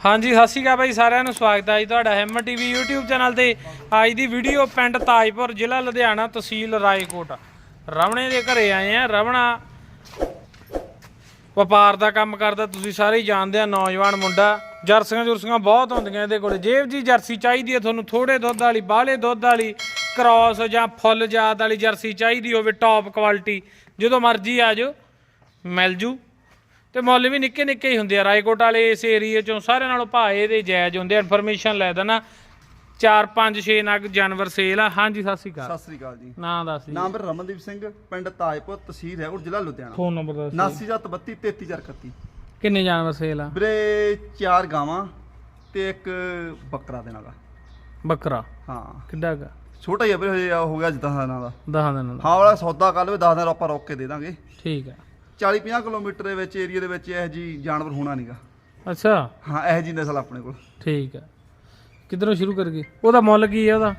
ਹਾਂਜੀ, ਸਤਿ ਸ਼੍ਰੀ ਅਕਾਲ ਬਾਈ, ਸਾਰਿਆਂ ਨੂੰ ਸਵਾਗਤ ਹੈ ਜੀ ਤੁਹਾਡਾ ਹੈਮਰ ਟੀਵੀ YouTube ਚੈਨਲ ਤੇ। ਅੱਜ ਦੀ ਵੀਡੀਓ ਪਿੰਡ ਤਾਜਪੁਰ, ਜ਼ਿਲ੍ਹਾ ਲੁਧਿਆਣਾ, ਤਹਿਸੀਲ ਰਾਏਕੋਟ। ਰਵਣੇ ਦੇ ਘਰੇ ਆਏ ਆ ਰਵਣਾ ਵਪਾਰ ਦਾ ਕੰਮ ਕਰਦਾ, ਤੁਸੀਂ ਸਾਰੇ ਹੀ ਜਾਣਦੇ ਆ, ਨੌਜਵਾਨ ਮੁੰਡਾ। ਜਰਸੀਆਂ ਜੁਰਸੀਆਂ ਬਹੁਤ ਹੁੰਦੀਆਂ ਇਹਦੇ ਕੋਲ। ਜੇਬ ਜੀ ਜਰਸੀ ਚਾਹੀਦੀ ਹੈ ਤੁਹਾਨੂੰ ਥੋੜੇ ਦੁੱਧ ਵਾਲੀ, ਬਾਹਲੇ ਦੁੱਧ ਵਾਲੀ ਕ੍ਰਾਸ ਜਾਂ ਫੁੱਲ ਜਾਤ ਵਾਲੀ ਜਰਸੀ ਚਾਹੀਦੀ ਹੋਵੇ ਟੌਪ ਕੁਆਲਿਟੀ ਜਦੋਂ ਮਰਜ਼ੀ ਆ ਜਾਓ, ਮਿਲ ਜੂ। ਤੇ ਮੁੱਲ ਵੀ ਨਿੱਕੇ ਨਿੱਕੇ ਹੀ ਹੁੰਦੇ ਆ। ਰਾਏਕੋਟ ਵਾਲੇ ਇਸ ਏਰੀਏ ਚੋਂ ਸਾਰਿਆਂ ਨਾਲੋਂ ਭਾਅ ਇਹਦੇ ਜਾਇਜ਼ ਹੁੰਦੇ ਆ। ਇਨਫੋਰਮੇਸ਼ਨ ਲੈ ਦੇਣਾ 4 5 6 ਨਗ ਜਾਨਵਰ ਸੇਲ ਆ। ਹਾਂਜੀ ਸਤਿ ਸ਼੍ਰੀ ਅਕਾਲ। ਸਤਿ ਸ੍ਰੀ ਅਕਾਲ ਜੀ। ਨਾਂ ਦੱਸ ਜੀ। ਨਾਮ ਹੈ ਰਮਨਦੀਪ ਸਿੰਘ ਪਿੰਡ ਤਾਜਪੁਰ ਤਹਿਸੀਲ ਹੈ ਜ਼ਿਲ੍ਹਾ ਲੁਧਿਆਣਾ। ਫੋਨ ਨੰਬਰ ਦੱਸ 7932 33431 ਕਿੰਨੇ ਜਾਨਵਰ ਸੇਲ ਆ? ਵੀਰੇ ਚਾਰ ਗਾਵਾਂ ਤੇ ਇੱਕ ਬੱਕਰਾ ਦਾ ਬੱਕਰਾ? ਹਾਂ। ਕਿੱਡਾ ਗਾ ਛੋਟਾ ਹੀ ਆ ਵੀਰੇ ਹਜੇ ਹੋ ਗਿਆ ਜਿੱਦਾਂ ਦਿਨਾਂ ਦਾ। ਦਹਾਂ ਦਿਨਾਂ ਦਾ। ਹਾਂ ਵਾਲਾ ਸੌਦਾ ਕਰ ਲਵੇ 10 ਦਿਨ ਆਪਾਂ ਰੋਕ ਕੇ ਦੇ ਦਾਂਗੇ। ਠੀਕ ਆ। 40 50 ਕਿਲੋਮੀਟਰ ਦੇ ਵਿੱਚ ਏਰੀਆ ਦੇ ਵਿੱਚ ਇਹ ਜੀ ਜਾਨਵਰ ਹੋਣਾ ਨਹੀਂਗਾ ਅੱਛਾ। ਹਾਂ ਇਹ ਜੀ ਨਸਲ ਆਪਣੇ ਕੋਲ। ਠੀਕ ਆ। ਕਿੱਧਰੋਂ ਸ਼ੁਰੂ ਕਰੀਏ? ਉਹਦਾ ਮੁੱਲ ਕੀ ਹੈ ਉਹਦਾ?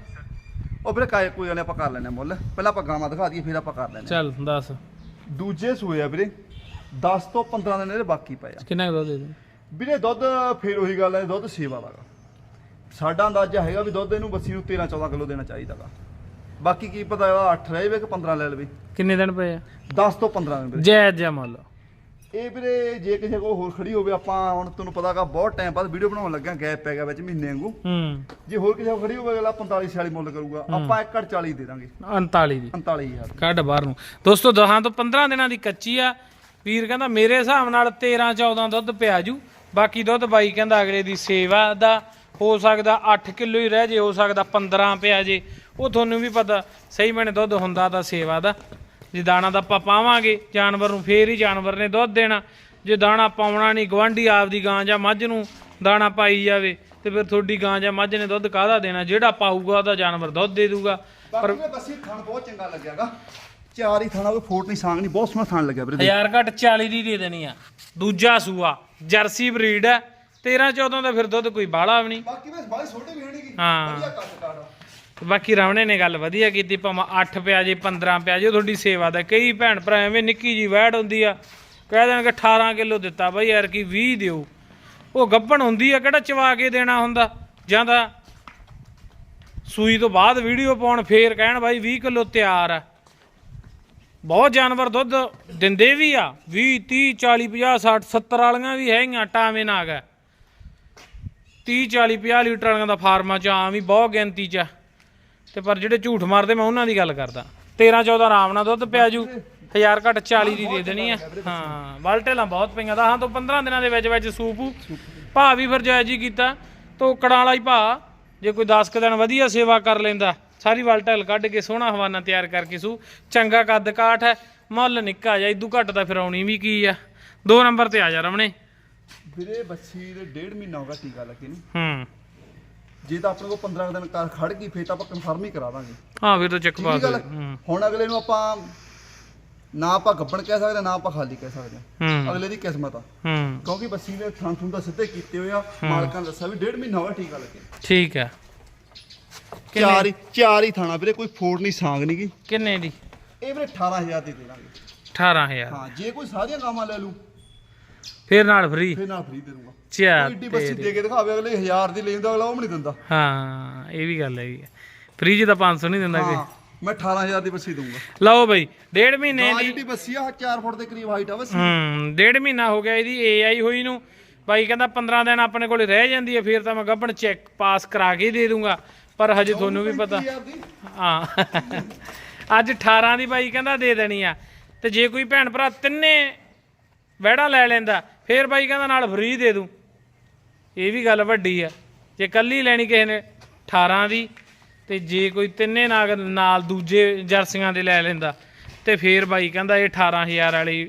ਉਹ ਵੀਰੇ ਕਾਇ ਕੋਈ ਵਾਲੇ ਆਪਾਂ ਕਰ ਲੈਣੇ ਮੁੱਲ। ਪਹਿਲਾਂ ਆਪਾਂ ਗਾਵਾਂ ਦਿਖਾ ਦਈਏ ਫਿਰ ਆਪਾਂ ਕਰ ਲੈਣੇ ਚੱਲ ਦੱਸ। ਦੂਜੇ ਸੂਏ ਆ ਵੀਰੇ 10 ਤੋਂ 15 ਦਿਨ ਇਹਦੇ ਬਾਕੀ ਪਏ ਆ। ਕਿੰਨਾ ਕੁ ਦੁੱਧ ਦੇ ਦੇ ਵੀਰੇ ਦੁੱਧ ਫੇਰ ਉਹੀ ਗੱਲ ਹੈ ਦੁੱਧ ਸੇਵਾ ਦਾ ਗਾ। ਸਾਡਾ ਅੰਦਾਜ਼ਾ ਹੈਗਾ ਵੀ ਦੁੱਧ ਇਹਨੂੰ ਬੱਸੀ ਨੂੰ 13 14 ਕਿਲੋ ਦੇਣਾ ਚਾਹੀਦਾਗਾ ਬਾਕੀ ਕੀ ਪਤਾ ਇਹਦਾ 8 ਰਹਿ ਜਾਵੇ ਕਿ 15 ਲੈ ਲਵੇ। ਕਿੰਨੇ ਦਿਨ ਪਏ ਆ? 10 ਤੋਂ 15 ਦਿਨ ਵੀਰੇ ਜਾਇਜ਼ ਜਿਹਾ ਮੁੱਲ ਇਹ ਵੀਰੇ ਜੇ ਕਿਸੇ ਕੋਲ ਹੋਰ ਖੜੀ ਹੋਵੇ ਆਪਾਂ ਹੁਣ ਤੁਹਾਨੂੰ ਪਤਾਗਾ ਬਹੁਤ ਟਾਈਮ ਬਾਅਦ ਵੀਡੀਓ ਬਣਾਉਣ ਲੱਗਾ ਗੈਪ ਪੈ ਗਿਆ ਵਿੱਚ ਮਹੀਨੇ ਵਾਂਗੂ। ਹੂੰ। ਜੇ ਹੋਰ ਕਿਸੇ ਕੋਲ ਖੜੀ ਹੋਵੇ ਅਗਲਾ 45 46 ਮੁੱਲ ਕਰੂਗਾ। ਆਪਾਂ 1 40 ਦੇ ਦਾਂਗੇ। 39 ਦੀ। 49000 ਕੱਢ ਬਾਹਰ ਨੂੰ। ਦੋਸਤੋ ਦਹਾਂ ਤੋਂ 15 ਦਿਨਾਂ ਦੀ ਕੱਚੀ ਆ। ਵੀਰ ਕਹਿੰਦਾ ਮੇਰੇ ਹਿਸਾਬ ਨਾਲ 13 14 ਦੁੱਧ ਪਿਆ ਜੂ। ਬਾਕੀ ਦੁੱਧ ਬਾਈ ਕਹਿੰਦਾ ਅਗਲੇ ਦੀ ਸੇਵਾ ਦਾ ਹੋ ਸਕਦਾ 8 ਕਿਲੋ ਹੀ ਰਹਿ ਜੇ ਹੋ ਸਕਦਾ 15 ਪਿਆ ਜੇ। ਉਹ ਤੁਹਾਨੂੰ ਵੀ ਪਤਾ ਸਹੀ ਮੈਨੇ ਦੁੱਧ ਹੁੰਦਾ ਤਾਂ ਸੇਵਾ ਦਾ। ਜੇ ਦਾਣਾ ਤਾਂ ਆਪਾਂ ਪਾਵਾਂਗੇ ਜਾਨਵਰ ਨੂੰ ਫੇਰ ਹੀ ਜਾਨਵਰ ਨੇ ਦੁੱਧ ਦੇਣਾ। ਜੇ ਦਾਣਾ ਪਾਉਣਾ ਨਹੀਂ ਗਵਾਂਢੀ ਆਪਦੀ ਗਾਂ ਜਾਂ ਮੱਝ ਨੂੰ ਦਾਣਾ ਪਾਈ ਜਾਵੇ ਤੇ ਫਿਰ ਤੁਹਾਡੀ ਗਾਂ ਜਾਂ ਮੱਝ ਨੇ ਦੁੱਧ ਕਾਹਦਾ ਦੇਣਾ? ਜਿਹੜਾ ਪਾਊਗਾ ਉਹਦਾ ਜਾਨਵਰ ਦੁੱਧ ਦੇ ਦੂਗਾ। ਵੀਰੇ ਬੱਸੀ ਥਣ ਬਹੁਤ ਚੰਗਾ ਲੱਗਿਆਗਾ। ਚਾਰ ਹੀ ਥਾਣਾ ਕੋਈ ਫੋਟ ਨਹੀਂ ਸਾਂਗ ਨਹੀਂ ਬਹੁਤ ਸੋਹਣਾ ਥਣ ਲੱਗਿਆ ਵੀਰੇ ਹਜ਼ਾਰ ਘੱਟ 40 ਦੀ ਦੇ ਦੇਣੀ ਆ। ਦੂਜਾ ਸੂਆ ਜਰਸੀ ਬਰੀਡ ਹੈ। 13 14 ਦਾ ਫਿਰ ਦੁੱਧ ਕੋਈ ਬਾਹਲਾ ਵੀ ਨਹੀਂ। ਬਾਕੀ ਵੇ ਬਾਈ ਛੋਟੇ ਵੀ ਹਣੀਗੀ ਹਾਂ। ਵਧੀਆ ਕੱਟ ਕਾਟ ਤੇ ਬਾਕੀ ਰਾਵਣੇ ਨੇ ਗੱਲ ਵਧੀਆ ਕੀਤੀ, ਭਾਵੇਂ 8 ਪਿਆ ਜੇ 15 ਪਿਆ ਜੇ, ਉਹ ਤੁਹਾਡੀ ਸੇਵਾ ਦਾ। ਕਈ ਭੈਣ ਭਰਾ ਐਵੇਂ ਨਿੱਕੀ ਜੀ ਵੈੜ ਹੁੰਦੀ ਆ, ਕਹਿ ਦੇਣਗੇ 18 ਕਿਲੋ ਦਿੱਤਾ ਬਈ ਯਾਰ ਕੀ 20 ਦਿਓ। ਉਹ ਗੱਭਣ ਹੁੰਦੀ ਆ, ਕਿਹੜਾ ਚਵਾ ਕੇ ਦੇਣਾ ਹੁੰਦਾ? ਜਾਂ ਤਾਂ ਸੂਈ ਤੋਂ ਬਾਅਦ ਵੀਡੀਓ ਪਾਉਣ, ਫੇਰ ਕਹਿਣ ਬਾਈ 20 ਕਿਲੋ ਤਿਆਰ ਆ। ਬਹੁਤ ਜਾਨਵਰ ਦੁੱਧ ਦਿੰਦੇ ਵੀ ਆ 20 30 40 50 60 70 ਵਾਲੀਆਂ ਵੀ ਹੈਗੀਆਂ, ਟਾਵੇਂ ਨਾਗ। ਆ 30 40 50 ਲੀਟਰ ਵਾਲੀਆਂ ਦਾ ਫਾਰਮਾਂ ਚ, ਆਮ ਹੀ ਬਹੁਤ ਗਿਣਤੀ ਚ ਆ। ਤੇ ਪਰ ਜਿਹੜੇ ਝੂਠ ਮਾਰਦੇ ਮੈਂ ਉਹਨਾਂ ਦੀ ਗੱਲ ਕਰਦਾ। 13 14 ਆਰਾਮ ਨਾਲ ਦੁੱਧ ਪਿਆ ਜੂ 1000 ਘੱਟ 40 ਦੀ ਦੇ ਦੇਣੀ ਆ। ਹਾਂ ਬਲਟੇਲਾਂ ਬਹੁਤ ਪਈਆਂ ਦਾ ਹਾਂ ਤੋਂ 15 ਦਿਨਾਂ ਦੇ ਵਿੱਚ ਵਿੱਚ ਸੂਪੂ ਭਾ ਵੀ ਫਿਰ ਜਾਇਜ਼ ਹੀ ਕੀਤਾ ਤੋਕੜਾਂ ਵਾਲਾ ਹੀ ਭਾ ਜੇ ਕੋਈ 10 ਕੁ ਦਿਨ ਵਧੀਆ ਸੇਵਾ ਕਰ ਲੈਂਦਾ ਸਾਰੀ ਵਲਟਲ ਕੱਢ ਕੇ ਸੋਹਣਾ ਹਵਾਨਾ ਤਿਆਰ ਕਰਕੇ ਸੂ। ਚੰਗਾ ਕੱਦ ਕਾਠ ਹੈ ਮੁੱਲ ਨਿੱਕਾ ਜਾ ਇਦੂ ਘੱਟ ਤਾਂ ਫਿਰ ਆਉਣੀ ਵੀ ਕੀ ਆ। ਦੋ ਨੰਬਰ ਤੇ ਆ ਜਾ ਰਮਣੇ। ਵੀਰੇ ਬੱਸੀ ਦੇ ਡੇਢ ਮਹੀਨਾ ਹੋ ਗਿਆ ਟੀਕਾ ਲੱਗੇ ਨੂੰ। ਹੂੰ। ਜੇ ਤਾਂ ਆਪਣੇ ਕੋਲ 15 ਦਿਨ ਕਰ ਖੜ ਗਈ ਫੇਰ ਤਾਂ ਆਪਾਂ ਕਨਫਰਮ ਹੀ ਕਰਾ ਦਾਂਗੇ। ਹਾਂ ਫਿਰ ਤਾਂ ਚੱਕ ਪਾ ਠੀਕ ਦੇ ਗੱਲ ਹੁਣ ਅਗਲੇ ਨੂੰ ਆਪਾਂ ਨਾ ਆਪਾਂ ਗੱਬਣ ਕਹਿ ਸਕਦੇ ਨਾ ਆਪਾਂ ਖਾਲੀ ਕਹਿ ਸਕਦੇ ਹੂੰ। ਅਗਲੇ ਦੀ ਕਿਸਮਤ ਆ। ਹੂੰ। ਕਿਉਂਕਿ ਬੱਸੀ ਨੇ ਥਾਂ ਥੂੰ ਤਾਂ ਸਿੱਧੇ ਕੀਤੇ ਹੋਏ ਆ ਮਾਲਕਾਂ ਨੇ ਦੱਸਿਆ ਵੀ ਡੇਢ ਮਹੀਨਾ ਹੋ ਗਿਆ ਟੀਕਾ ਲੱਗੇ। ਠੀਕ ਹੈ। ਚਾਰ ਹੀ ਚਾਰ ਹੀ ਥਾਣਾ ਵੀਰੇ ਕੋਈ ਫੋੜ ਨਹੀਂ ਸਾਂਗ ਨਹੀਂ ਕਿੰਨੇ ਦੀ? ਇਹ ਵੀਰੇ 18000 ਦੀ ਦੇ ਦਾਂਗੇ। 18000 ਹਾਂ ਜੇ ਕੋਈ ਸਾਰੀਆਂ ਗਾਵਾਂ ਲੈ ਲੂ ਫਿਰ ਨਾਲ ਫ੍ਰੀ ਫੇਰ ਨਾਲ ਫ੍ਰੀ ਦੇ ਦੂੰਗਾ ਚਾ ਏਡੀ ਬੱਸੀ ਦੇ ਕੇ ਦਿਖਾਵੇ ਅਗਲੇ 1000 ਦੀ ਲੈ ਜਾਂਦਾ ਅਗਲਾ ਉਹ ਵੀ ਨਹੀਂ ਦਿੰਦਾ। ਹਾਂ ਇਹ ਵੀ ਗੱਲ ਹੈਗੀ ਫ੍ਰੀ ਚ ਤਾਂ 500 ਨਹੀਂ ਦਿੰਦਾ ਕੋਈ। ਮੈਂ 18000 ਦੀ ਬੱਸੀ ਦੂੰਗਾ ਲਓ ਬਈ ਡੇਢ ਮਹੀਨੇ ਦੀ ਜਿਹੜੀ ਬੱਸੀ ਆ 4 ਫੁੱਟ ਦੇ ਕਰੀਬ ਹਾਈਟ ਆ ਬੱਸੀ। ਹੂੰ ਡੇਢ ਮਹੀਨਾ ਹੋ ਗਿਆ ਇਹਦੀ ਏਆਈ ਹੋਈ ਨੂੰ। ਬਾਈ ਕਹਿੰਦਾ 15 ਦਿਨ ਆਪਣੇ ਕੋਲੇ ਰਹਿ ਜਾਂਦੀ ਹੈ ਫਿਰ ਤਾਂ ਮੈਂ ਗੱਭਣ ਚੈੱਕ ਪਾਸ ਕਰਾ ਕੇ ਦੇ ਦੂੰਗਾ ਪਰ ਹਜੇ ਤੁਹਾਨੂੰ ਵੀ ਪਤਾ। 35000 ਦੀ। ਹਾਂ। ਅੱਜ 18 ਦੀ ਬਾਈ ਕਹਿੰਦਾ ਦੇ ਦੇਣੀ ਆ। ਤੇ ਜੇ ਕੋਈ ਭੈਣ ਭਰਾ ਤਿੰਨੇ ਵਹਿੜਾ ਲੈ ਲੈਂਦਾ, ਫੇਰ ਬਾਈ ਕਹਿੰਦਾ, ਨਾਲ ਫਰੀ ਦੇ ਦੂੰ। ਇਹ ਵੀ ਗੱਲ ਵੱਡੀ ਆ। ਜੇ ਕੱਲੀ ਲੈਣੀ ਕਿਸੇ ਨੇ 18 ਦੀ, ਤੇ ਜੇ ਕੋਈ ਤਿੰਨੇ ਨਾਗ ਨਾਲ ਦੂਜੇ ਜਰਸੀਆਂ ਦੇ ਲੈ ਲੈਂਦਾ, ਤੇ ਫੇਰ ਬਾਈ ਕਹਿੰਦਾ, ਇਹ 18000 ਵਾਲੀ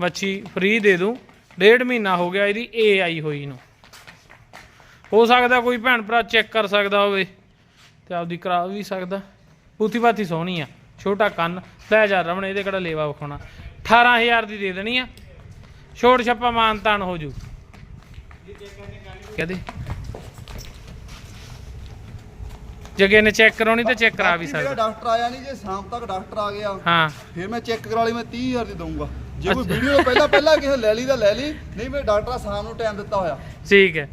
ਵੱਛੀ ਫਰੀ ਦੇ ਦੂੰ। ਡੇਢ ਮਹੀਨਾ ਹੋ ਗਿਆ, ਇਹਦੀ ਏ ਆਈ ਹੋਈ ਨੂੰ। ਹੋ ਸਕਦਾ ਕੋਈ ਭੈਣ ਭਰਾ ਚੈੱਕ ਕਰ ਸਕਦਾ ਹੋਵੇ, ਤੇ ਆਪਦੀ ਕਰਾ ਵੀ ਸਕਦਾ। ਪੂਤੀ ਬਾਤੀ ਸੋਹਣੀ ਆ, ਛੋਟਾ ਕੰਨ। ਲੈ ਜਾ ਰਮਣ, ਇਹਦੇ ਕਿਹੜਾ ਲੇਵਾ ਵਿਖਾਉਣਾ। 18000 ਦੀ ਦੇ ਦੇਣੀ ਆ। ਛੋੜ ਛੱਪਾ ਮਾਨ ਤਾਨ ਹੋ ਜੂ। ਕਹਦੇ? ਜਗੇ ਨੇ ਚੈੱਕ ਕਰਾਉਣੀ ਤੇ ਚੈੱਕ ਕਰਾ ਵੀ ਸਕਦਾ। ਡਾਕਟਰ ਆਇਆ ਨਹੀਂ ਜੇ ਸ਼ਾਮ ਤੱਕ ਡਾਕਟਰ ਆ ਗਿਆ ਹਾਂ। ਫਿਰ ਮੈਂ ਚੈੱਕ ਕਰਾ ਲਈ ਮੈਂ 30000 ਦੀ ਦਊਂਗਾ। ਜੇ ਕੋਈ ਵੀਡੀਓ ਪਹਿਲਾਂ ਪਹਿਲਾਂ ਕਿਸੇ ਲੈ ਲਈ ਤਾਂ ਲੈ ਲਈ ਨਹੀਂ ਮੈਂ ਡਾਕਟਰ ਸ਼ਾਮ ਨੂੰ ਟਾਈਮ ਦਿੱਤਾ ਹੋਇਆ। ਠੀਕ ਹੈ।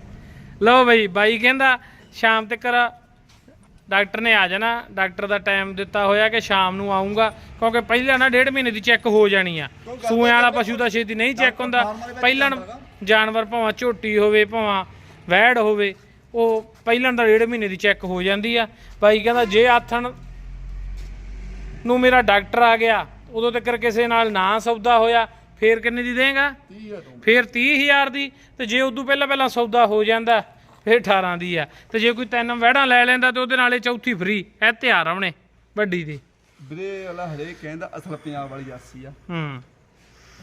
ਲਓ ਬਈ ਬਾਈ ਕਹਿੰਦਾ ਸ਼ਾਮ ਤੱਕ ਡਾਕਟਰ ਨੇ ਆ ਜਾਣਾ ਡਾਕਟਰ ਦਾ ਟਾਈਮ ਦਿੱਤਾ ਹੋਇਆ ਕਿ ਸ਼ਾਮ ਨੂੰ ਆਉਂਗਾ ਕਿਉਂਕਿ ਪਹਿਲਾਂ ਨਾ ਡੇਢ ਮਹੀਨੇ ਦੀ ਚੈੱਕ ਹੋ ਜਾਣੀ ਆ। ਸੂਆਂ ਵਾਲਾ ਪਸ਼ੂ ਦਾ ਛੇਤੀ ਨਹੀਂ ਚੈੱਕ ਹੁੰਦਾ। ਪਹਿਲਾਂ ਜਾਨਵਰ ਭਾਵੇਂ ਝੋਟੀ ਹੋਵੇ ਭਾਵੇਂ ਵੈੜ ਹੋਵੇ ਉਹ ਪਹਿਲਾਂ ਦਾ ਡੇਢ ਮਹੀਨੇ ਦੀ ਚੈੱਕ ਹੋ ਜਾਂਦੀ ਆ। ਬਾਈ ਕਹਿੰਦਾ ਜੇ ਆਥਣ ਨੂੰ ਮੇਰਾ ਡਾਕਟਰ ਆ ਗਿਆ ਉਦੋਂ ਤੱਕ ਕਿਸੇ ਨਾਲ ਨਾ ਸੌਦਾ ਹੋਇਆ ਫੇਰ ਕਿੰਨੇ ਦੀ ਦੇਗਾ? 30 ਹੈ ਤੂੰ ਫੇਰ 30000 ਦੀ ਤੇ ਜੇ ਉਦੋਂ ਪਹਿਲਾਂ ਪਹਿਲਾਂ ਸੌਦਾ ਹੋ ਜਾਂਦਾ ਫੇਰ 18 ਦੀ ਆ। ਤੇ ਜੇ ਕੋਈ ਤਿੰਨ ਵਹਿੜਾਂ ਲੈ ਲੈਂਦਾ ਤੇ ਉਹਦੇ ਨਾਲੇ ਚੌਥੀ ਫ੍ਰੀ ਇਹ ਤਿਆਰ ਆਉਣੇ ਵੱਡੀ ਦੀ। ਵੀਰੇ ਵਾਲਾ ਹਰੇਕ ਕਹਿੰਦਾ ਅਸਲ ਪੰਜਾਬ ਵਾਲੀ ਜਾਸੀ ਆ। ਹੂੰ।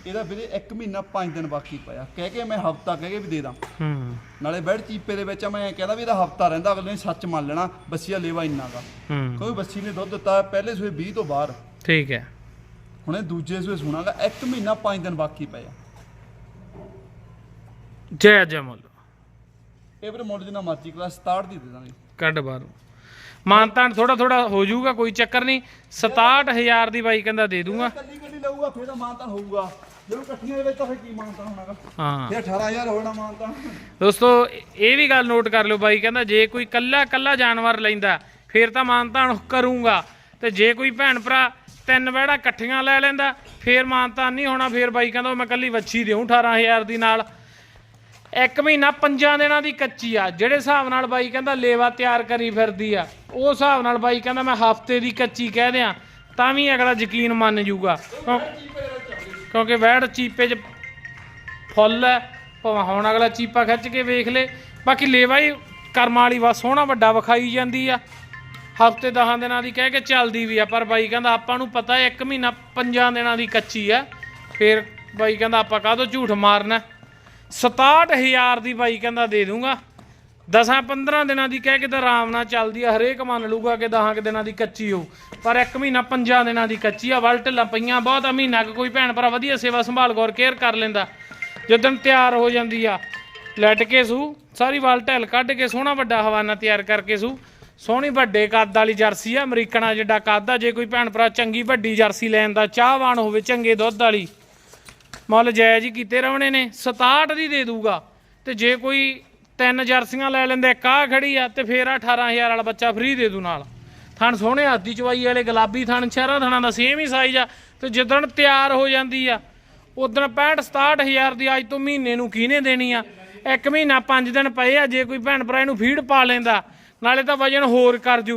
ਇਹਦਾ ਵੀਰੇ 1 ਮਹੀਨਾ 5 ਦਿਨ ਬਾਕੀ ਪਿਆ। ਕਹਿ ਕੇ ਮੈਂ ਹਫਤਾ ਕਹਿ ਕੇ ਵੀ ਦੇ ਦਾਂ। ਹੂੰ। ਨਾਲੇ ਬੈਡ ਚੀਪੇ ਦੇ ਵਿੱਚ ਮੈਂ ਕਹਿੰਦਾ ਵੀ ਇਹਦਾ ਹਫਤਾ ਰਹਿੰਦਾ ਅਗਲੇ ਨੇ ਸੱਚ ਮੰਨ ਲੈਣਾ ਬੱਸੀਆ ਲੇਵਾ ਇੰਨਾ ਹੂੰ। ਕੋਈ ਬੱਸੀ ਨੇ ਦੁੱਧ ਦਿੱਤਾ ਪਹਿਲੇ ਸੂਏ 20 ਤੋਂ ਬਾਹਰ। ਠੀਕ ਹੈ। ਹੁਣੇ ਦੂਜੇ ਸੂਏ ਸੁਣਾਗਾ 1 ਮਹੀਨਾ 5 ਦਿਨ ਬਾਕੀ ਪਿਆ। ਜੈ ਜੈ ਮੁੱਲ। ਇਹ ਵੀਰੇ ਮੁੱਲ ਜਿੰਨਾ ਮਰਜ਼ੀ ਕਲਾਸ 67 ਦੀ ਦੇ ਦਾਂਗੇ। ਕੱਢ ਬਾਹਰ। ਮਾਨਤਾਨ ਥੋੜਾ ਥੋੜਾ ਹੋ ਜਾਊਗਾ ਕੋਈ ਚੱਕਰ ਨਹੀਂ। 67000 ਦੀ ਬਾਈ ਕਹਿੰਦਾ ਦੇ ਦੂੰਗਾ। ਕੱਲੀ ਕੱਲੀ ਲਊਗਾ ਫਿਰ ਤਾਂ ਮਾਨਤਾ ਹੋਊਗਾ। ਜਦੋਂ ਇਕੱਠੀਆਂ ਦੇ ਵਿੱਚ ਤਾਂ ਫਿਰ ਕੀ ਮਾਨਤਾ ਹੋਣਾਗਾ? ਹਾਂ। ਫਿਰ 18000 ਹੋਣਾ ਮਾਨਤਾ ਦੋਸਤੋ ਇਹ ਵੀ ਗੱਲ ਨੋਟ ਕਰ ਲਿਓ ਬਾਈ ਕਹਿੰਦਾ ਜੇ ਕੋਈ ਕੱਲਾ ਕੱਲਾ ਜਾਨਵਰ ਲੈਂਦਾ ਫੇਰ ਤਾਂ ਮਾਨਤਾਨ ਕਰੂੰਗਾ। ਤੇ ਜੇ ਕੋਈ ਭੈਣ ਭਰਾ ਤਿੰਨ ਵਹਿੜਾ ਇਕੱਠੀਆਂ ਲੈ ਲੈਂਦਾ ਫੇਰ ਮਾਨਤਾਨ ਨਹੀਂ ਹੋਣਾ। ਫੇਰ ਬਾਈ ਕਹਿੰਦਾ ਮੈਂ ਕੱਲੀ ਵੱਛੀ ਦੇਉਂ 18000 ਦੀ ਨਾਲ। ਇੱਕ ਮਹੀਨਾ ਪੰਜਾਂ ਦਿਨਾਂ ਦੀ ਕੱਚੀ ਆ, ਜਿਹੜੇ ਹਿਸਾਬ ਨਾਲ ਬਾਈ ਕਹਿੰਦਾ ਲੇਵਾ ਤਿਆਰ ਕਰੀ ਫਿਰਦੀ ਆ, ਉਹ ਹਿਸਾਬ ਨਾਲ ਬਾਈ ਕਹਿੰਦਾ ਮੈਂ ਹਫ਼ਤੇ ਦੀ ਕੱਚੀ ਕਹਿ ਦਿਆਂ, ਤਾਂ ਵੀ ਅਗਲਾ ਯਕੀਨ ਮੰਨ ਜੂਗਾ ਕਿਉਂਕਿ ਵਹਿੜ ਚੀਪੇ 'ਚ ਫੁੱਲ ਹੈ ਭਾਵੇਂ ਹੁਣ ਅਗਲਾ ਚੀਪਾ ਖਿੱਚ ਕੇ ਵੇਖ ਲੇ, ਬਾਕੀ ਲੇਵਾ ਹੀ ਕਰਮ ਵਾਲੀ ਵਾ ਸੋਹਣਾ ਵੱਡਾ ਵਿਖਾਈ ਜਾਂਦੀ ਆ। ਹਫ਼ਤੇ 10 ਦਿਨਾਂ ਦੀ ਕਹਿ ਕੇ ਚੱਲਦੀ ਵੀ ਆ, ਪਰ ਬਾਈ ਕਹਿੰਦਾ ਆਪਾਂ ਨੂੰ ਪਤਾ ਇੱਕ ਮਹੀਨਾ ਪੰਜਾਂ ਦਿਨਾਂ ਦੀ ਕੱਚੀ ਆ, ਫਿਰ ਬਾਈ ਕਹਿੰਦਾ ਆਪਾਂ ਕਾਹਦੋਂ ਝੂਠ ਮਾਰਨਾ? 67000 ਦੀ ਬਾਈ ਕਹਿੰਦਾ ਦੇ ਦੂੰਗਾ। 10 15 ਦਿਨਾਂ ਦੀ ਕਹਿ ਕੇ ਤਾਂ ਆਰਾਮ ਨਾਲ ਚੱਲਦੀ ਆ, ਹਰੇਕ ਮੰਨ ਲੂਗਾ ਕਿ 10 ਦਿਨਾਂ ਦੀ ਕੱਚੀ ਹੋ ਪਰ ਇੱਕ ਮਹੀਨਾ ਪੰਜਾਂ ਦਿਨਾਂ ਦੀ ਕੱਚੀ ਆ ਵਲ ਢਿੱਲਾਂ ਪਈਆਂ ਬਹੁਤ ਆ, ਮਹੀਨਾ ਕੁ ਕੋਈ ਭੈਣ ਭਰਾ ਵਧੀਆ ਸੇਵਾ ਸੰਭਾਲ ਗੌਰ ਕੇਅਰ ਕਰ ਲੈਂਦਾ। ਜਦੋਂ ਤਿਆਰ ਹੋ ਜਾਂਦੀ ਆ, ਲੈਟ ਕੇ ਸੂ, ਸਾਰੀ ਵਲ ਢਿੱਲ ਕੱਢ ਕੇ ਸੋਹਣਾ ਵੱਡਾ ਹਵਾਨਾ ਤਿਆਰ ਕਰਕੇ ਸੂ। ਸੋਹਣੀ ਵੱਡੇ ਕੱਦ ਵਾਲੀ ਜਰਸੀ ਆ, ਅਮਰੀਕਣਾ ਜਿੱਡਾ ਕੱਦ ਆ, ਜੇ ਕੋਈ ਭੈਣ ਭਰਾ ਚੰਗੀ ਵੱਡੀ ਜਰਸੀ ਲੈਣ ਦਾ ਚਾਹਵਾਨ ਹੋਵੇ, ਚੰਗੇ ਦੁੱਧ ਵਾਲੀ। ਮੁੱਲ ਜਾਇਜ਼ ਹੀ ਕੀਤੇ ਰਵਣੇ ਨੇ 67 ਦੀ ਦੇ ਦੂਗਾ। ਤੇ ਜੇ ਕੋਈ ਤਿੰਨ ਜਰਸੀਆਂ ਲੈ ਲੈਂਦਾ ਇੱਕ ਆਹ ਖੜੀ ਆ ਤੇ ਫੇਰ ਆ 18000 ਵਾਲਾ ਬੱਚਾ ਫ੍ਰੀ ਦੇ ਦੂ ਨਾਲ। ਥਣ ਸੋਹਣੇ ਹੱਥੀ ਚਵਾਈ ਵਾਲੇ ਗੁਲਾਬੀ ਥਣ ਸ਼ਹਿਰਾਂ ਥਣਾਂ ਦਾ ਸੇਮ ਹੀ ਸਾਈਜ਼ ਆ ਤੇ ਜਿੱਦਣ ਤਿਆਰ ਹੋ ਜਾਂਦੀ ਆ ਉਦੋਂ 65 67000 ਦੀ ਅੱਜ ਤੋਂ ਮਹੀਨੇ ਨੂੰ ਕਿਹਨੇ ਦੇਣੀ ਆ? ਇੱਕ ਮਹੀਨਾ 5 ਦਿਨ ਪਏ ਆ ਜੇ ਕੋਈ ਭੈਣ ਭਰਾ ਇਹਨੂੰ ਫੀਡ ਪਾ ਲੈਂਦਾ ਨਾਲੇ ਤਾਂ ਵਜਨ ਹੋਰ ਕਰ ਜੂ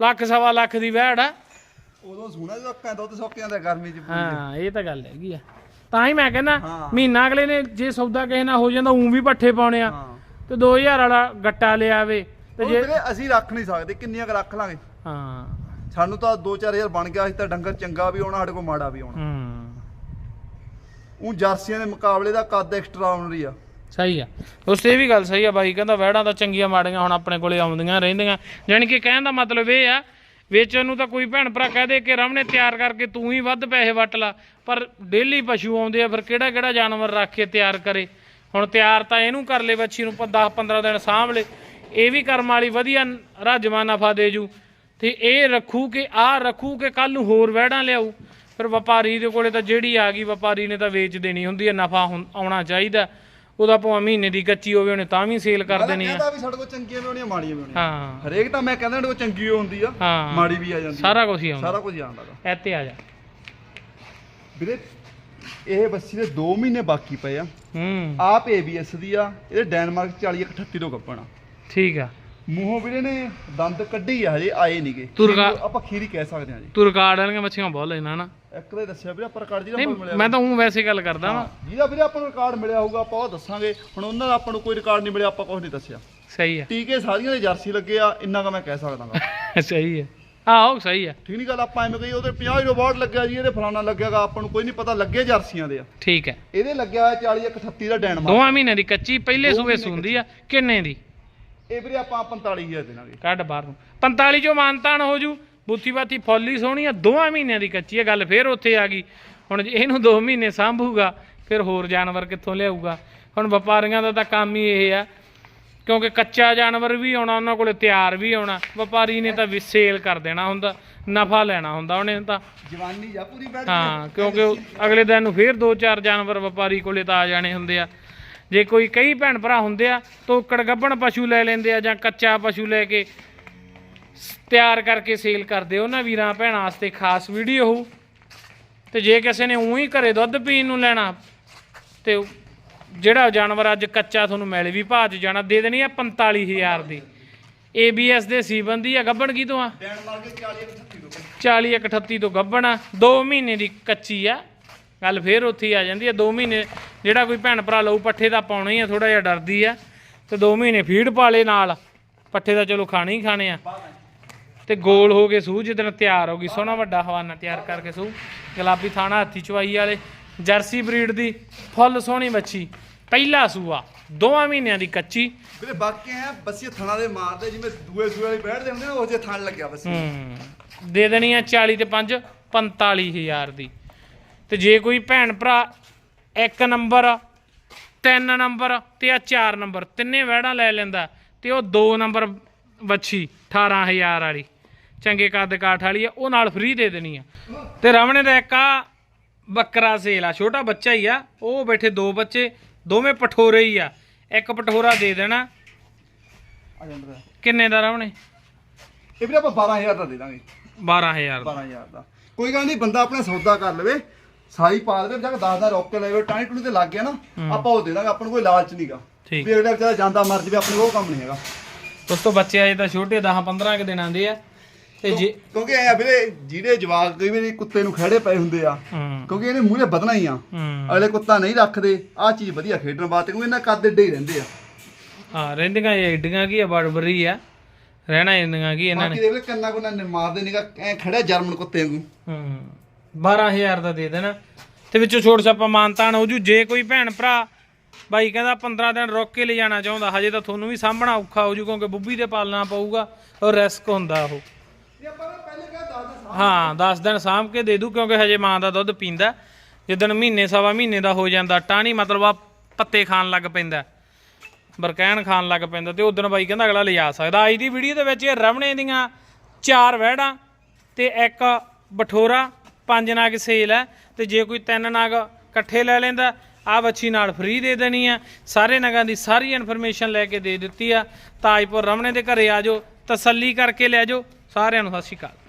ਲੱਖ ਸਵਾ ਲੱਖ ਦੀ ਵਹਿੜ ਆ। ਉਦੋਂ ਸੁਣਾ ਜਦੋਂ ਅੱਕਾਂ ਦੁੱਧ ਸੁੱਕ ਜਾਂਦਾ ਗਰਮੀ ਚ ਹਾਂ ਇਹ ਤਾਂ ਗੱਲ ਹੈਗੀ ਆ। ਤਾਂ ਹੀ ਮੈਂ ਕਹਿੰਦਾ ਹਾਂ। ਮਹੀਨਾ ਅਗਲੇ ਨੇ ਜੇ ਸੌਦਾ ਕਿਸੇ ਨਾਲ ਹੋ ਜਾਂਦਾ ਉਂ ਵੀ ਪੱਠੇ ਪਾਉਣੇ ਆ। ਹਾਂ। ਤੇ 2000 ਵਾਲਾ ਗੱਟਾ ਲਿਆਵੇ ਤੇ ਜੇ ਅਸੀਂ ਰੱਖ ਨਹੀਂ ਸਕਦੇ ਕਿੰਨੀਆਂ ਕੁ ਰੱਖ ਲਾਂਗੇ? ਹਾਂ। ਸਾਨੂੰ ਤਾਂ 2-4000 ਬਣ ਗਿਆ ਅਸੀਂ ਤਾਂ ਡੰਗਰ ਚੰਗਾ ਵੀ ਆਉਣਾ ਸਾਡੇ ਕੋਲ ਮਾੜਾ ਵੀ ਆਉਣਾ। ਹੂੰ। ਉਹ ਜਰਸੀਆਂ ਦੇ ਮੁਕਾਬਲੇ ਦਾ ਕੱਦ ਐਕਸਟਰਾ ਆਰਡਨਰੀ ਆ। ਸਹੀ ਆ। ਦੋਸਤੋ ਇਹ ਵੀ ਗੱਲ ਸਹੀ ਆ ਬਾਈ ਕਹਿੰਦਾ ਵਹਿੜਾਂ ਤਾਂ ਚੰਗੀਆਂ ਮਾੜੀਆਂ ਹੁਣ ਆਪਣੇ ਕੋਲੇ ਆਉਂਦੀਆਂ ਰਹਿੰਦੀਆਂ। ਜਾਣੀ ਕਿ ਕਹਿਣ ਦਾ ਮਤਲਬ ਇਹ ਆ ਵੇਚਣ ਨੂੰ ਤਾਂ ਕੋਈ ਭੈਣ ਭਰਾ ਕਹਿ ਦੇ ਕਿ ਰਮਨੇ ਤਿਆਰ ਕਰਕੇ ਤੂੰ ਹੀ ਵੱਧ ਪੈਸੇ ਵਟ ਲਾ। ਪਰ ਡੇਲੀ ਪਸ਼ੂ ਆਉਂਦੇ ਆ, ਫਿਰ ਕਿਹੜਾ ਕਿਹੜਾ ਜਾਨਵਰ ਰੱਖ ਕੇ ਤਿਆਰ ਕਰੇ? ਹੁਣ ਤਿਆਰ ਤਾਂ ਇਹਨੂੰ ਕਰ ਲੈ ਬੱਚੀ ਨੂੰ 10 15 ਦਿਨ ਸਾਂਭ ਲੈ। ਇਹ ਵੀ ਕਰਮ ਵਾਲੀ ਵਧੀਆ ਰਾਜਮਾ ਨਫਾ ਦੇ ਜੂ। ਤੇ ਇਹ ਰੱਖੂ ਕਿ, ਆਹ ਰੱਖੂ ਕਿ ਕੱਲ ਨੂੰ ਹੋਰ ਵਹਿੜਾਂ ਲਿਆਊ। ਫਿਰ ਵਪਾਰੀ ਦੇ ਕੋਲੇ ਤਾਂ ਜਿਹੜੀ ਆ ਗਈ, ਵਪਾਰੀ ਨੇ ਤਾਂ ਵੇਚ ਦੇਣੀ ਹੁੰਦੀ ਹੈ ਨਫਾ ਆਉਣਾ ਚਾਹੀਦਾ। ਉਹਦਾ ਭਾਵੇਂ ਮਹੀਨੇ ਦੀ ਕੱਚੀ ਹੋਵੇ ਉਹਨੇ ਤਾਂ ਵੀ ਸੇਲ ਕਰ ਦੇਣੀ ਆ। ਕਹਿੰਦਾ ਵੀ ਸਾਡੇ ਕੋਲ ਚੰਗੀਆਂ ਵੀ ਹੋਣੀਆਂ ਮਾੜੀਆਂ ਵੀ ਹੋਣੀਆਂ। ਹਾਂ। ਹਰੇਕ ਤਾਂ ਮੈਂ ਕਹਿੰਦਾ ਸਾਡੇ ਕੋਲ ਚੰਗੀ ਹੁੰਦੀ ਆ ਹਾਂ। ਮਾੜੀ ਵੀ ਆ ਜਾਂਦੀ ਆ। ਸਾਰਾ ਕੁਝ ਹੀ ਆਉਂਦਾ। ਸਾਰਾ ਕੁਝ ਆਉਂਦਾ ਗਾ। ਇੱਥੇ ਆ ਜਾ। ਵੀਰੇ ਇਹ ਬੱਸੀ ਦੇ 2 ਮਹੀਨੇ ਬਾਕੀ ਪਏ ਆ। ਹੂੰ। ਆਪ ਏਬੀਐਸ ਦੀ ਆ ਇਹ ਡੈਨਮਾਰਕ 40 38 ਤੋਂ ਕੱਪਣਾ ਠੀਕ ਆ। ਮੂੰਹੋਂ ਵੀਰੇ ਨੇ ਦੰਦ ਕੱਢੀ ਆ ਹਜੇ ਆਏ ਨਹੀਂਗੇ ਤੁਰਗਾ- ਆਪਾਂ ਖੀਰੀ ਕਹਿ ਸਕਦੇ ਹਾਂ ਜੀ। ਤੂੰ ਰਿਕਾਰਡ ਵਾਲੀਆਂ ਮੱਛੀਆਂ ਬਹੁਤ ਲੈਣਾ ਨਾ। ਇੱਕ ਦੇ ਦੱਸਿਆ ਵੀਰੇ ਆਪਾਂ ਰਿਕਾਰਡ ਜਿਹਦਾ ਨਹੀਂ ਆਪਾਂ ਨੂੰ ਮਿਲਿਆ ਮੈਂ ਤਾਂ ਉਹ ਵੈਸੇ ਗੱਲ ਕਰਦਾ ਵਾਂ। ਹਾਂ, ਜਿਹਦਾ ਵੀਰੇ ਆਪਾਂ ਨੂੰ ਰਿਕਾਰਡ ਮਿਲਿਆ ਹੋਊਗਾ ਆਪਾਂ ਉਹ ਦੱਸਾਂਗੇ। ਹੁਣ ਉਹਨਾਂ ਦਾ ਆਪਾਂ ਨੂੰ ਕੋਈ ਰਿਕਾਰਡ ਨਹੀਂ ਮਿਲਿਆ ਆਪਾਂ ਕੁਝ ਨਹੀਂ ਦੱਸਿਆ। ਸਹੀ ਆ। ਟੀਕੇ ਸਾਰੀਆਂ ਦੇ ਜਰਸੀ ਲੱਗੇ ਆ ਇੰਨਾ ਕ ਮੈਂ ਕਹਿ ਸਕਦਾਗਾ ਸਹੀ ਆ। ਆਹੋ ਸਹੀ ਆ। ਠੀਕ ਨਹੀਂ ਗੱਲ ਆਪਾਂ ਐਵੇਂ ਕਹੀ ਉਹਦੇ 50 ਰੋਬੋਟ ਲੱਗਿਆ ਜੀ ਇਹਦੇ ਫਲਾਣਾ ਲੱਗਿਆਗਾ ਆਪਾਂ ਨੂੰ ਕੋਈ ਨਹੀਂ ਪਤਾ ਲੱਗੇ ਜਰਸੀਆਂ ਦੇ ਆ। ਠੀਕ ਹੈ ਇਹਦੇ ਲੱਗਿਆ ਹੋਇਆ 40 38 ਦਾ ਡੈਨਮਾਰਕ ਦੋਵਾਂ ਮਹੀਨਿਆਂ ਦੀ ਕੱਚੀ ਪਹਿਲੇ ਦੋ ਸੂਬੇ ਮਹੀਨੇ ਸੁੰਦੀ ਆ ਕਿੰਨੇ ਦੀ? ਇਹ ਵੀਰੇ ਆਪਾਂ 45000 ਦੇਣਾਗੇ। ਕੱਢ ਬਾਹਰ ਨੂੰ। 45 ਚੋਂ ਮਾਨਤਾਨ ਹੋ ਜੂ। ਬੁੱਤੀ ਬਾਤੀ ਫੁੱਲੀ ਸੋਹਣੀ ਆ ਦੋਵਾਂ ਮਹੀਨਿਆਂ ਦੀ ਕੱਚੀ ਆ ਗੱਲ ਫੇਰ ਉੱਥੇ ਆ ਗਈ। ਹੁਣ ਜੇ ਇਹਨੂੰ 2 ਮਹੀਨੇ ਸਾਂਭੂਗਾ ਫਿਰ ਹੋਰ ਜਾਨਵਰ ਕਿੱਥੋਂ ਲਿਆਊਗਾ? ਹੁਣ ਵਪਾਰੀਆਂ ਦਾ ਤਾਂ ਕੰਮ ਹੀ ਇਹ ਆ ਕਿਉਂਕਿ ਕੱਚਾ ਜਾਨਵਰ ਵੀ ਆਉਣਾ ਉਹਨਾਂ ਕੋਲੇ ਤਿਆਰ ਵੀ ਆਉਣਾ। ਵਪਾਰੀ ਨੇ ਤਾਂ ਸੇਲ ਕਰ ਦੇਣਾ ਹੁੰਦਾ ਨਫਾ ਲੈਣਾ ਹੁੰਦਾ ਉਹਨੇ ਤਾਂ ਜਵਾਨੀ ਜਾਂ ਪੂਰੀ ਬੈਠ ਹਾਂ ਕਿਉਂਕਿ ਅਗਲੇ ਦਿਨ ਨੂੰ ਫੇਰ ਦੋ ਚਾਰ ਜਾਨਵਰ ਵਪਾਰੀ ਕੋਲੇ ਤਾਂ ਆ ਜਾਣੇ ਹੁੰਦੇ ਆ। ਜੇ ਕੋਈ ਕਈ ਭੈਣ ਭਰਾ ਹੁੰਦੇ ਆ ਤੋਕੜ ਗੱਭਣ ਪਸ਼ੂ ਲੈ ਲੈਂਦੇ ਆ ਜਾਂ ਕੱਚਾ ਪਸ਼ੂ ਲੈ ਕੇ ਤਿਆਰ ਕਰਕੇ ਸੇਲ ਕਰਦੇ ਉਹਨਾਂ ਵੀਰਾਂ ਭੈਣਾਂ ਵਾਸਤੇ ਖਾਸ ਵੀਡੀਓ ਹੋਊ। ਤੇ ਜੇ ਕਿਸੇ ਨੇ ਉਹੀ ਘਰੇ ਦੁੱਧ ਪੀਣ ਨੂੰ ਲੈਣਾ ਤੇ ਉਹ ਜਿਹੜਾ ਜਾਨਵਰ ਅੱਜ ਕੱਚਾ ਤੁਹਾਨੂੰ ਮਿਲ ਵੀ ਭਾਅ 'ਚ ਜਾਣਾ ਦੇ ਦੇਣੀ ਆ 45000 ਦੀ। ABS ਦੇ ਸੀਬੰਦੀ ਆ ਗੱਭਣ ਕੀ ਤੋਂ ਆ? ਡੈਣ ਮਾਰ ਕੇ 40 38 ਰੁਪਏ 40 38 ਤੋਂ ਗੱਭਣ ਆ 2 ਮਹੀਨੇ ਦੀ ਕੱਚੀ ਆ। ਗੱਲ ਫੇਰ ਉੱਥੇ ਹੀ ਆ ਜਾਂਦੀ ਆ 2 ਮਹੀਨੇ ਜਿਹੜਾ ਕੋਈ ਭੈਣ ਭਰਾ ਲਊ ਪੱਠੇ ਤਾਂ ਪਾਉਣਾ ਹੀ ਆ ਥੋੜਾ ਜਿਹਾ ਡਰਦੀ ਆ। ਤੇ 2 ਮਹੀਨੇ ਫੀਡ ਪਾਲੇ ਨਾਲ। ਪੱਠੇ ਤਾਂ ਚਲੋ ਖਾਣੇ ਹੀ ਖਾਣੇ ਆ। ਤੇ ਗੋਲ ਹੋ ਕੇ ਸੂਹ ਜਿੱਦਣ ਤਿਆਰ ਹੋ ਗਈ ਸੋਹਣਾ ਵੱਡਾ ਹਵਾਨਾ ਤਿਆਰ ਕਰਕੇ ਸੂਹ। ਗੁਲਾਬੀ ਥਾਣਾ ਹੱਥੀ ਚਵਾਈ ਵਾਲੇ ਜਰਸੀ ਬਰੀਡ ਦੀ ਫੁੱਲ ਸੋਹਣੀ ਬੱਚੀ ਪਹਿਲਾ ਸੂਆ ਦੋਵਾਂ ਮਹੀਨਿਆਂ ਦੀ ਕੱਚੀ। ਵੀਰੇ ਬਾਕੀ ਆ ਬੱਸੀ ਥਣਾ ਦੇ ਮਾਰਦੇ ਜਿਵੇਂ ਦੂਏ ਸੂਏ ਵਾਲੀ ਬੈਠਦੇ ਹੁੰਦੇ ਨੇ ਉਹ ਜੇ ਥਣ ਲੱਗਿਆ ਬੱਸੀ। ਹੂੰ ਦੇ ਦੇਣੀ ਆ 40 ਤੇ 5 45000 ਦੀ। ਤੇ ਜੇ ਕੋਈ ਭੈਣ ਭਰਾ ਇੱਕ ਨੰਬਰ ਤਿੰਨ ਨੰਬਰ ਤੇ ਆ ਚਾਰ ਨੰਬਰ ਤਿੰਨੇ ਵਹਿੜਾਂ ਲੈ ਲੈਂਦਾ ਤੇ ਉਹ ਦੋ ਨੰਬਰ ਵੱਛੀ 18000 ਵਾਲੀ ਚੰਗੇ ਕੱਦ ਕਾਠ ਵਾਲੀ ਆ ਉਹ ਨਾਲ ਫ੍ਰੀ ਦੇ ਦੇਣੀ ਆ। ਤੇ ਰਮਣੇ ਦਾ ਇੱਕ ਆ ਬੱਕਰਾ ਸੇਲ ਆ ਛੋਟਾ ਬੱਚਾ ਹੀ ਆ ਉਹ ਬੈਠੇ ਦੋ ਬੱਚੇ ਦੋਵੇਂ ਪਠੋਰੇ ਹੀ ਆ ਇੱਕ ਪਠੋਰਾ ਦੇ ਦੇਣਾ। ਕਿੰਨੇ ਦਾ ਰਮਣੇ? ਇਹ ਵੀਰੇ ਆਪਾਂ 12000 ਦਾ ਦੇ ਦਾਂਗੇ। 12000 ਦਾ। 12000 ਦਾ। ਕੋਈ ਗੱਲ ਨਹੀਂ ਬੰਦਾ ਆਪਣਾ ਸੌਦਾ ਕਰ ਲਵੇ ਸਾਈ ਪਾ ਦੇਵੇ ਜਾਂ 10 ਦਾ ਰੋਕ ਕੇ ਲੈਵੇ ਟਾਣੀ ਟੂਣੀ ਤੇ ਲੱਗ ਗਿਆ ਨਾ ਆਪਾਂ ਉਹ ਦੇ ਦਾਂਗੇ ਆਪਾਂ ਨੂੰ ਕੋਈ ਲਾਲਚ ਨਹੀਂਗਾ ਠੀਕ। ਵੀ ਅਗਲਾ ਵਿਚਾਰਾ ਜਾਂਦਾ ਮਰ ਜਵੇ ਆਪਣੇ ਕੋਲ ਉਹ ਕੰਮ ਨਹੀਂ ਹੈਗਾ। ਦੋਸਤੋ ਬੱਚੇ ਅਜੇ ਤਾਂ ਛੋਟੇ 10 15 ਕਿ ਦਿਨਾਂ ਦੇ ਆ। ਤੇ ਜੇ ਕਿਉਂਕਿ ਐ ਆ ਵੀਰੇ ਜਿਹੜੇ ਜਵਾਕ ਕਈ ਵਾਰੀ ਕੁੱਤੇ ਨੂੰ ਖੜੇ ਪਏ ਹੁੰਦੇ ਆ ਹੂੰ। ਕਿਉਂਕਿ ਇਹਨੇ ਮੂਹਰੇ ਵਧਣਾ ਹੀ ਆ। ਹੂੰ। ਅਗਲੇ ਕੁੱਤਾ ਨਹੀਂ ਰੱਖਦੇ ਆ ਚੀਜ਼ ਵਧੀਆ ਖੇਡਣ ਵਾਸਤੇ ਕਿਉਂਕਿ ਇਹਨਾਂ ਕੱਦ ਏਡੇ ਹੀ ਰਹਿੰਦੇ ਆ। ਹਾਂ ਰਹਿੰਦੀਆਂ ਇਹ ਏਡੀਆਂ ਕੀ ਆ ਬੜਬਰੀ ਆ। ਰਹਿਣਾ ਇੰਨੀਆਂ ਕੀ ਇਹਨਾਂ ਬਾਕੀ ਨੇ ਦੇਖ ਲੈ ਕੰਨਾ ਕੋਨਾ ਮਾਰਦੇ ਨਿਕਾ ਐ ਖੜਿਆ ਜਰਮਨ ਕੁੱਤੇ ਵਾਂਗੂ। ਹੂੰ। 12000 ਦਾ ਦੇ ਦੇਣਾ। ਤੇ ਵਿੱਚੋਂ ਛੋਟ ਛਾਪਾ ਮਾਨਤਾਨ ਹੋ ਜੂ ਜੇ ਕੋਈ ਭੈਣ ਭਰਾ ਬਾਈ ਕਹਿੰਦਾ 15 ਦਿਨ ਰੁਕ ਕੇ ਲੈ ਜਾਣਾ ਚਾਹੁੰਦਾ, ਹਜੇ ਤਾਂ ਤੁਹਾਨੂੰ ਵੀ ਸਾਂਭਣਾ ਔਖਾ ਹੋ ਜੂ ਕਿਉਂਕਿ ਬੁੱਬੀ ਤੇ ਪਾਲਣਾ ਪਊਗਾ ਔਰ ਰਿਸਕ ਹੁੰਦਾ ਉਹ। ਹਾਂ 10 ਦਿਨ ਸਾਂਭ ਕੇ ਦੇ ਦੂ ਕਿਉਂਕਿ ਹਜੇ ਮਾਂ ਦਾ ਦੁੱਧ ਪੀਂਦਾ। ਜਿੱਦਣ ਮਹੀਨੇ, ਸਵਾ ਮਹੀਨੇ ਦਾ ਹੋ ਜਾਂਦਾ ਟਾਣੀ ਮਤਲਬ ਆ ਪੱਤੇ ਖਾਣ ਲੱਗ ਪੈਂਦਾ। ਬਰਕੈਨ ਖਾਣ ਲੱਗ ਪੈਂਦਾ ਤੇ ਉਦੋਂ ਬਾਈ ਕਹਿੰਦਾ ਅਗਲਾ ਲਿਜਾ ਸਕਦਾ। ਅੱਜ ਦੀ ਵੀਡੀਓ ਦੇ ਵਿੱਚ ਇਹ ਰਵਣੇ ਦੀਆਂ ਚਾਰ ਵਹਿੜਾਂ ਤੇ ਇੱਕ ਬਠੋਰਾ ਪੰਜ ਨਾਗ ਸੇਲ ਹੈ ਤੇ ਜੇ ਕੋਈ ਤਿੰਨ ਨਾਗ ਇਕੱਠੇ ਲੈ ਲੈਂਦਾ ਆ ਬੱਚੀ ਨਾਲ ਫ੍ਰੀ ਦੇ ਦੇਣੀ ਆ। ਸਾਰੇ ਨਗਾਂ ਦੀ ਸਾਰੀ ਇਨਫੋਰਮੇਸ਼ਨ ਲੈ ਕੇ ਦੇ ਦਿੱਤੀ ਆ। ਤਾਜਪੁਰ ਰਮਣੇ ਦੇ ਘਰੇ ਆ ਜਾਓ, ਤਸੱਲੀ ਕਰਕੇ ਲੈ ਜਾਓ। ਸਾਰਿਆਂ ਨੂੰ ਸਤਿ ਸ਼੍ਰੀ ਅਕਾਲ।